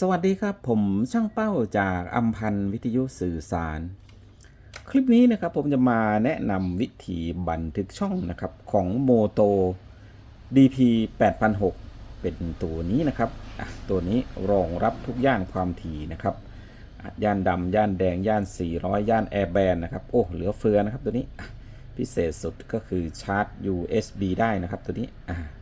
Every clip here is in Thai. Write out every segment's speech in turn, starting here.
สวัสดีครับ ผมช่างเป้าจากอัมพันธ์วิทยุสื่อสาร คลิปนี้นะครับผมจะมาแนะนำวิธีบันทึกช่องนะครับของโมโต DP 8006 เป็นตัวนี้นะครับตัวนี้รองรับทุกย่านความถี่นะครับย่านดำย่านแดงย่าน 400 ย่านแอร์แบนนะครับโอ้เหลือเฟือนะครับตัวนี้พิเศษสุดก็คือชาร์จ USB ได้นะครับตัวนี้อะอะ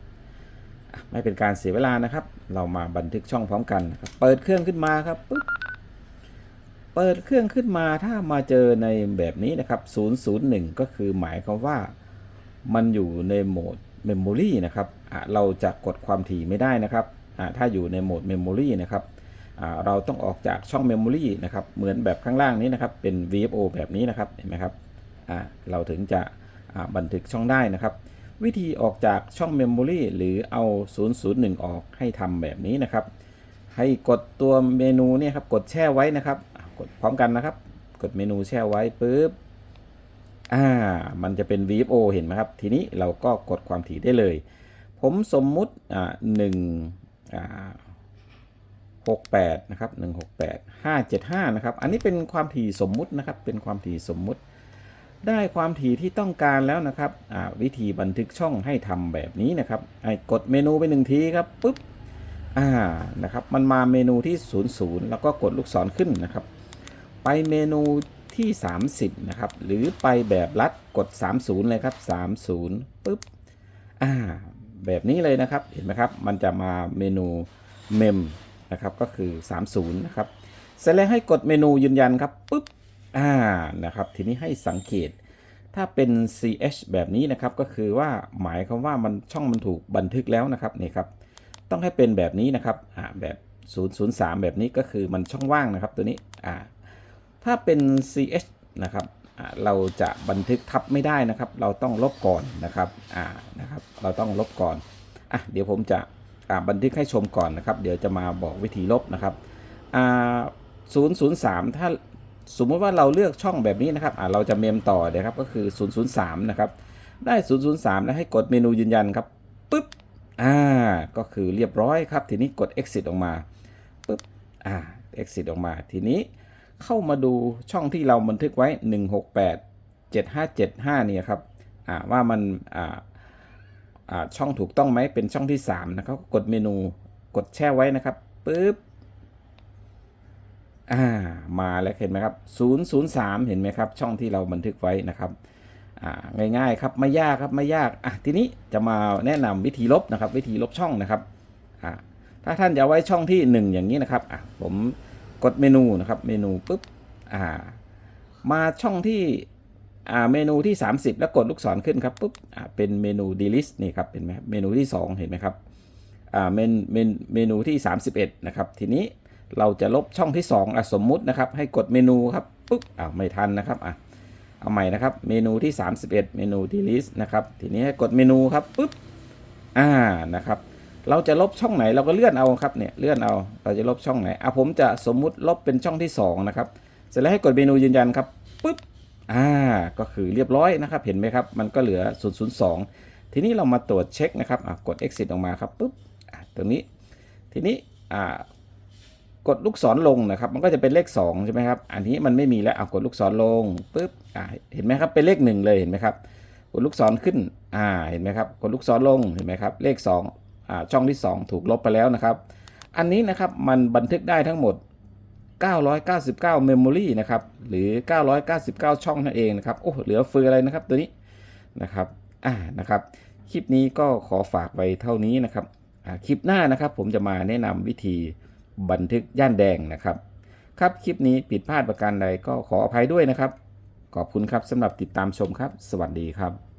ไม่เป็นการเสียเวลานะครับ เรามาบันทึกช่องพร้อมกันนะครับเปิดเครื่องขึ้นมาครับปุ๊บเปิดเครื่องขึ้นมาถ้ามาเจอในแบบนี้นะครับ 001 ก็คือหมายความว่ามันอยู่ในโหมด Memory นะครับเราจะกดความถี่ไม่ได้นะครับ ถ้าอยู่ในโหมด Memory นะครับเราต้องออกจากช่อง Memory นะครับ เหมือนแบบข้างล่างนี้นะครับ เป็น VFO แบบนี้นะครับ เห็นไหมครับเราถึงจะบันทึกช่องได้นะครับ วิธีออกจากช่อง Memory หรือเอา 001 ออกให้ทำแบบนี้นะครับ ให้กดตัวเมนูเนี่ยครับ กดแช่ไว้นะครับ กดพร้อมกันนะครับ กดเมนูแช่ไว้ปุ๊บ อ่า มันจะเป็น VFO เห็นไหมครับ ทีนี้เราก็กดความถี่ได้เลย ผมสมมุติ อ่าหนึ่งอ่าหกแปดนะครับหนึ่งหกแปดห้าเจ็ดห้านะครับ อันนี้เป็นความถี่สมมุตินะครับ เป็นความถี่สมมุติ ได้ความถี่ที่ต้องการแล้วนะครับวิธีบันทึกช่องให้ทำแบบนี้นะครับกดเมนูไปหนึ่งทีครับปุ๊บอ่านะครับมันมาเมนูที่ 00 แล้วก็กดลูกศรขึ้นนะครับ ไปเมนูที่ 30 นะครับ หรือไปแบบลัดกด 30 เลยครับ 30ปุ๊บอ่าแบบนี้เลยนะครับเห็นไหมครับมันจะมาเมนูเมมนะครับก็คือ 30 นะครับเสร็จแล้วให้กดเมนูยืนยันครับปุ๊บ อ่านะครับทีนี้ให้สังเกต ถ้าเป็น ch แบบนี้นะครับก็คือว่าหมายความว่ามันช่องมันถูกบันทึกแล้วนะครับนี่ครับต้องให้เป็นแบบนี้นะครับอ่าแบบ003 แบบนี้ก็คือมันช่องว่างนะครับตัวนี้อ่าถ้าเป็น ch นะครับอ่าเราจะบันทึกทับไม่ได้นะครับ เราต้องลบก่อนนะครับอ่านะครับเราต้องลบก่อนอะเดี๋ยวผมจะอ่าบันทึกให้ชมก่อนนะครับ เดี๋ยวจะมาบอกวิธีลบนะครับอ่า003 ถ้า สมมติว่าเราเลือกช่องแบบนี้นะครับเราจะเมมต่อนะครับก็คือ 003 นะครับ ได้ 003 แล้วให้กดเมนูยืนยันครับปึ๊บอ่าก็คือเรียบร้อยครับ ทีนี้กด exit ออกมาปึ๊บอ่า exit ออกมา ทีนี้เข้ามาดูช่องที่เราบันทึกไว้ 168 7575 เนี่ยครับอ่าว่ามันอ่าอ่าช่องถูกต้องไหมเป็นช่องที่ 3 นะครับ กดเมนูกดแช่ไว้นะครับปึ๊บ อ่ามาแล้วเห็นไหมครับ 003 เห็นไหมครับ ช่องที่เราบันทึกไว้นะครับง่ายๆครับไม่ยากครับไม่ยากอะทีนี้จะมาแนะนำวิธีลบนะครับ วิธีลบช่องนะครับอ่าถ้าท่านจะไว้ช่องที่ 1 อย่างนี้นะครับอะผมกดเมนูนะครับเมนูปุ๊บอ่ามาช่องที่อ่าเมนูที่ 30 แล้วกดลูกศรขึ้นครับปุ๊บอ่าเป็นเมนู delete นี่ครับเห็นไหมเมนูที่ 2 เห็นไหมครับอ่าเมนเมนเมนูที่ 31 นะครับทีนี้ เราจะลบช่องที่ 2อะสมมุตินะครับ ให้กดเมนูครับปุ๊บอ้าวไม่ทันนะครับอะเอาใหม่นะครับ เมนูที่ 31 เมนู delete นะครับ ทีนี้ให้กดเมนูครับปุ๊บอ่านะครับ เราจะลบช่องไหนเราก็เลื่อนเอาครับเนี่ยเลื่อนเอาเราจะลบช่องไหนอะผมจะสมมุติลบเป็นช่องที่ 2 นะครับ เสร็จแล้วให้กดเมนูยืนยันครับปุ๊บอ่าก็คือเรียบร้อยนะครับ เห็นไหมครับ มันก็เหลือ 002 ทีนี้เรามาตรวจเช็คนะครับอะกด exit ออกมาครับปุ๊บตรงนี้ ทีนี้อ่า กดลูกศรลงนะครับ มันก็จะเป็นเลข2ใช่ไหมครับ อันนี้มันไม่มีแล้วเอากดลูกศรลงปุ๊บอ่าเห็นไหมครับ เป็นเลข 1 เลยเห็นไหมครับ กดลูกศรขึ้น อ่า เห็นไหมครับ กดลูกศรลง เห็นไหมครับ เลข2อ่า ช่องที่ 2 ถูกลบไปแล้วนะครับ อันนี้นะครับ มันบันทึกได้ทั้งหมด 999 memory นะครับ หรือ 999 ช่องนั่นเองนะครับ โอ้ เหลือเฟืออะไรนะครับ ตัวนี้ นะครับ อ่า นะครับ คลิปนี้ก็ขอฝากไว้เท่านี้นะครับ คลิปหน้านะครับ ผมจะมาแนะนำวิธี บันทึกย่านแดงนะครับ ครับคลิปนี้ผิดพลาดประการใดก็ขออภัยด้วยนะครับ ขอบคุณครับสำหรับติดตามชมครับ สวัสดีครับ